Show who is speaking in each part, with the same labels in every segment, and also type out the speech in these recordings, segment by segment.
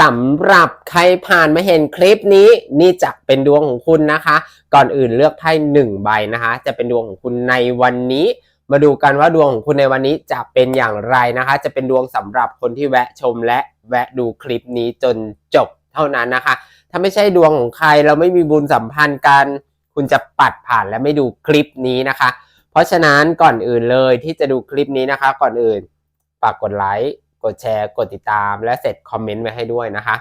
Speaker 1: สำหรับใครผ่านมาเห็นคลิปนี้นี่จะเป็นดวงของคุณนะคะ ก่อนอื่นเลือกไพ่หนึ่งใบนะคะ จะเป็นดวงของคุณในวันนี้ มาดูกันว่าดวงของคุณในวันนี้จะเป็นอย่างไรนะคะ จะเป็นดวงสำหรับคนที่แวะชมและแวะดูคลิปนี้จนจบเท่านั้นนะคะ ถ้าไม่ใช่ดวงของใครเราไม่มีบุญสัมพันธ์กัน คุณจะปัดผ่านและไม่ดูคลิปนี้นะคะ เพราะฉะนั้นก่อนอื่นเลยที่จะดูคลิปนี้นะคะ ก่อนอื่นฝากกดไลค์ กดแชร์ กดติดตาม และเสร็จคอมเมนต์ไว้ให้ด้วยนะคะ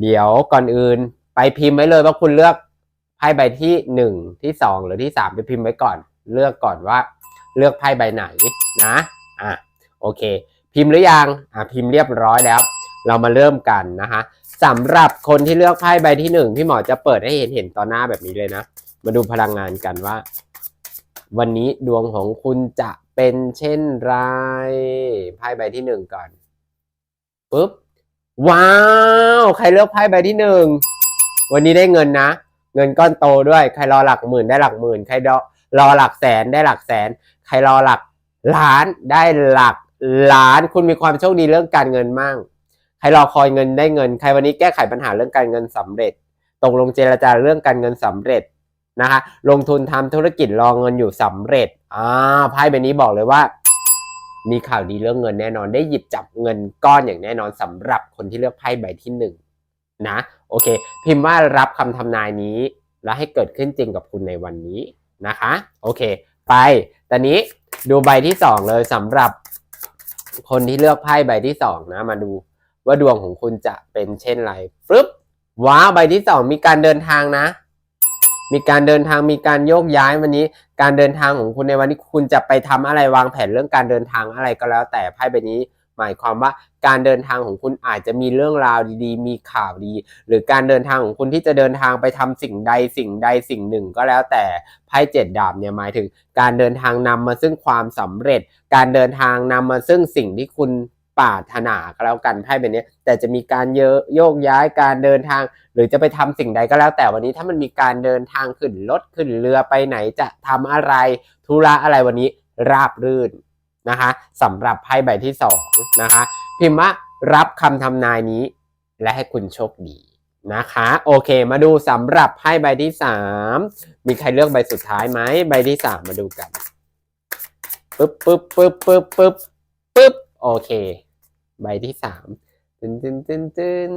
Speaker 1: เดี๋ยวก่อนอื่นไปพิมพ์ไว้เลยว่าคุณเลือกไพ่ใบที่หนึ่งที่สองหรือที่สามไปพิมพ์ไว้ก่อน เลือกก่อนว่าเลือกไพ่ใบไหนนะอะโอเค พิมพ์หรือยังอะพิมพ์เรียบร้อยแล้ว เรามาเริ่มกันนะคะสำหรับคนที่เลือกไพ่ใบที่หนึ่งพี่หมอจะเปิดให้เห็นเห็นต่อหน้าแบบนี้เลยนะ มาดูพลังงานกันว่า วันนี้ดวงของคุณจะเป็นเช่นไรไพ่ใบที่หนึ่งก่อน ปุ๊บ ว้าว ใครเลือกไพ่ใบที่หนึ่ง วันนี้ได้เงินนะ เงินก้อนโตด้วย ใครรอหลักหมื่นได้หลักหมื่น ใครรอรอหลักแสนได้หลักแสน ใครรอหลักล้านได้หลักล้าน คุณมีความโชคดีเรื่องการเงินมั่ง ใครรอคอยเงินได้เงิน ใครวันนี้แก้ไขปัญหาเรื่องการเงินสำเร็จ ตกลงเจรจาเรื่องการเงินสำเร็จนะคะ ลงทุนทำธุรกิจรอเงินอยู่สำเร็จ อ่า ไพ่ใบนี้บอกเลยว่า มีข่าวดีเรื่องเงินแน่นอนได้หยิบจับเงินก้อนอย่างแน่นอนสำหรับคนที่เลือกไพ่ใบที่หนึ่งนะโอเค พิมพ์ว่ารับคำทำนายนี้ แล้วให้เกิดขึ้นจริงกับคุณในวันนี้นะคะ โอเค ไปตอนนี้ดูใบที่สองเลยสำหรับคนที่เลือกไพ่ใบที่สองนะ มาดูว่าดวงของคุณจะเป็นเช่นไรปึ๊บว้าใบที่สองมีการเดินทางนะ มีการเดินทางมีการโยกย้ายวันนี้ การเดินทางของคุณในวันนี้คุณจะไปทำอะไรวางแผนเรื่องการเดินทางอะไรก็แล้ว แต่ไพ่ใบนี้หมายความว่าการเดินทางของคุณอาจจะมีเรื่องราวดีๆ มีข่าวดี หรือการเดินทางของคุณที่จะเดินทางไปทำสิ่งใดสิ่งใดสิ่งหนึ่งก็แล้วแต่ไพ่เจ็ดดาบเนี่ยหมายถึง การเดินทางนำมาซึ่งความสำเร็จ การเดินทางนำมาซึ่งสิ่งที่คุณ ปรารถนาก็แล้วกันไพ่แบบนี้แต่จะมีการเยอะโยกย้ายการเดินทาง หรือจะไปทำสิ่งใดก็แล้ว แต่วันนี้ถ้ามันมีการเดินทางขึ้นรถขึ้นเรือไปไหนจะทำอะไรธุระอะไรวันนี้ราบรื่นนะคะสำหรับไพ่ใบที่สองนะคะพิมพ์ว่ารับคำทำนายนี้ และให้คุณโชคดีนะคะ โอเคมาดูสำหรับไพ่ใบที่สามมีใครเลือกใบสุดท้ายไหมใบที่สามมาดูกันปึ๊บปึ๊บปึ๊บปึ๊บปึ๊บปึ๊บโอเค ใบที่สามตึนตึนตึนตึน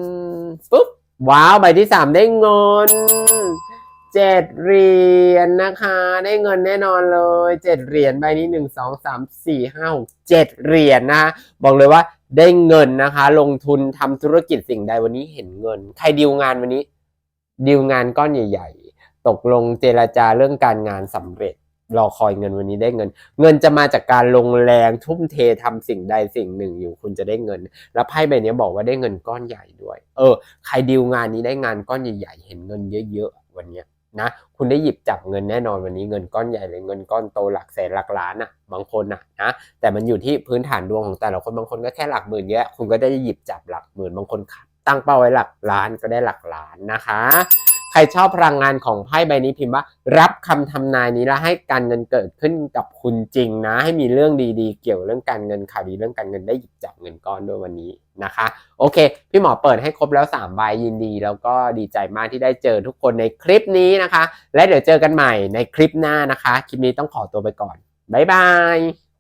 Speaker 1: ปุ๊บ ว้าว ใบที่สามได้เงินเจ็ดเหรียญนะคะ ได้เงินแน่นอนเลยเจ็ดเหรียญใบนี้หนึ่งสองสามสี่ห้าหกเจ็ดเหรียญนะคะบอกเลยว่าได้เงินนะคะ ลงทุนทำธุรกิจสิ่งใดวันนี้เห็นเงิน ใครดีลงานวันนี้ดีลงานก้อนใหญ่ ๆ ตกลงเจรจาเรื่องการงานสำเร็จ รอคอยเงินวันนี้ได้เงิน เงินจะมาจากการลงแรงทุ่มเททำสิ่งใดสิ่งหนึ่งอยู่คุณจะได้เงิน แล้วไพ่ใบนี้บอกว่าได้เงินก้อนใหญ่ด้วย เออ ใครดีลงานนี้ได้งานก้อนใหญ่ๆเห็นเงินเยอะๆวันนี้นะ คุณได้หยิบจับเงินแน่นอนวันนี้เงินก้อนใหญ่เลยเงินก้อนโตหลักแสนหลักล้านอะบางคนอะนะแต่มันอยู่ที่พื้นฐานดวงของแต่ละคนบางคนก็แค่หลักหมื่นเยอะคุณก็ได้หยิบจับหลักหมื่นบางคนตั้งเป้าไว้หลักล้านก็ได้หลักล้านนะคะ ใครชอบพลังงานของไพ่ใบนี้พิมพ์ว่า รับคำทำนายนี้แล้วให้การเงินเกิดขึ้นกับคุณจริงนะ ให้มีเรื่องดีๆ เกี่ยวเรื่องการเงินข่าวดีเรื่องการเงินได้หยิบจับเงินก้อนด้วยวันนี้นะคะ โอเค พี่หมอเปิดให้ครบแล้ว3ใบยินดี แล้วก็ดีใจมากที่ได้เจอทุกคนในคลิปนี้นะคะ และเดี๋ยวเจอกันใหม่ในคลิปหน้านะคะ คลิปนี้ต้องขอตัวไปก่อนบ๊ายบาย